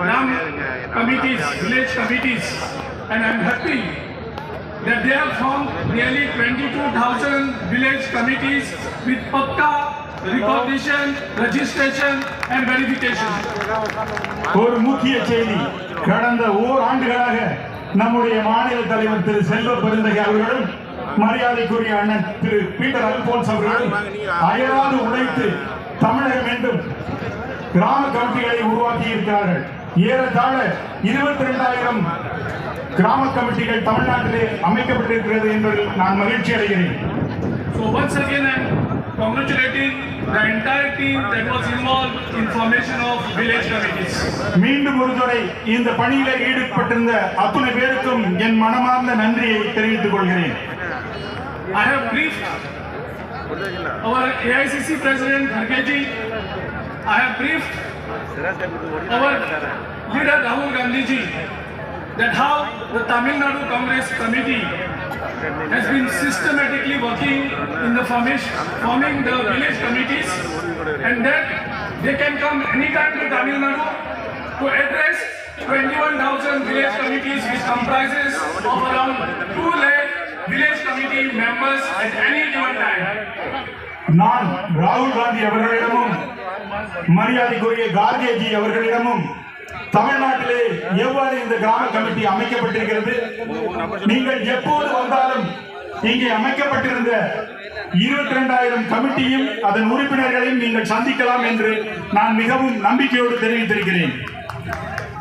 NAM committees, village committees, and I'm happy that they have formed nearly 22,000 village committees with pakka recognition, registration, and verification. ஒரு முக்கிய செய்தி கடந்த ஓர் ஆண்டுகளாக நம்முடைய மாநில தலைவர் திரு செல்வ பெருந்தகை அவர்களும் மரியாதைக்குரிய அண்ணன் திரு பீட்டர் அல்போன்ஸ் அவர்களும் அயராது உழைத்து தமிழகம் என்றும் கிராம கமிட்டிகளை உருவாக்கி இருக்கிறார்கள் ஏறத்தாழ இருபத்தி ரெண்டாயிரம் கிராம கமிட்டிகள் தமிழ்நாட்டிலே அமைக்கப்பட்டிருக்கிறது என்பதில் நான் மகிழ்ச்சி அடைகிறேன். So once again, I'm congratulating the entire team that was involved in formation of village committees. மீண்டும் ஒருமுறை இந்த பணியில ஈடுபட்டிருந்த அத்துணை பேருக்கும் என் மனமார்ந்த நன்றியை தெரிவித்துக் கொள்கிறேன். I have briefed our AICC President Khargeji. I have briefed our leader Rahul Gandhi ji that how the Tamil Nadu Congress Committee has been systematically working in the formation, forming the village committees and that they can come anytime to Tamil Nadu to address 21,000 village committees which comprises of around 2 lakh village committee members at any time. நான் ராகுல் காந்தி அவர்களிடமும் மரியாதைக்குரிய கார்கேஜி அவர்களிடமும் தமிழ்நாட்டிலே எவ்வாறு இந்த கிராம committee அமைக்கப்பட்டிருக்கிறது? நீங்கள் எப்போது வந்தாலும் இங்கே அமைக்கப்பட்டிருந்த இருபத்தி ரெண்டாயிரம் கமிட்டியும் அதன் உறுப்பினர்களையும் நீங்கள் சந்திக்கலாம் என்று நான் மிகவும் நம்பிக்கையோடு தெரிவித்திருக்கிறேன்.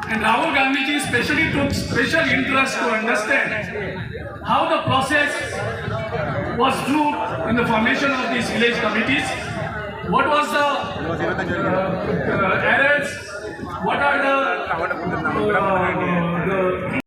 And Rahul Gandhi ji especially took special interest to understand how the process was true in the formation of these village committees. What was the uh, uh, errors? What are the uh,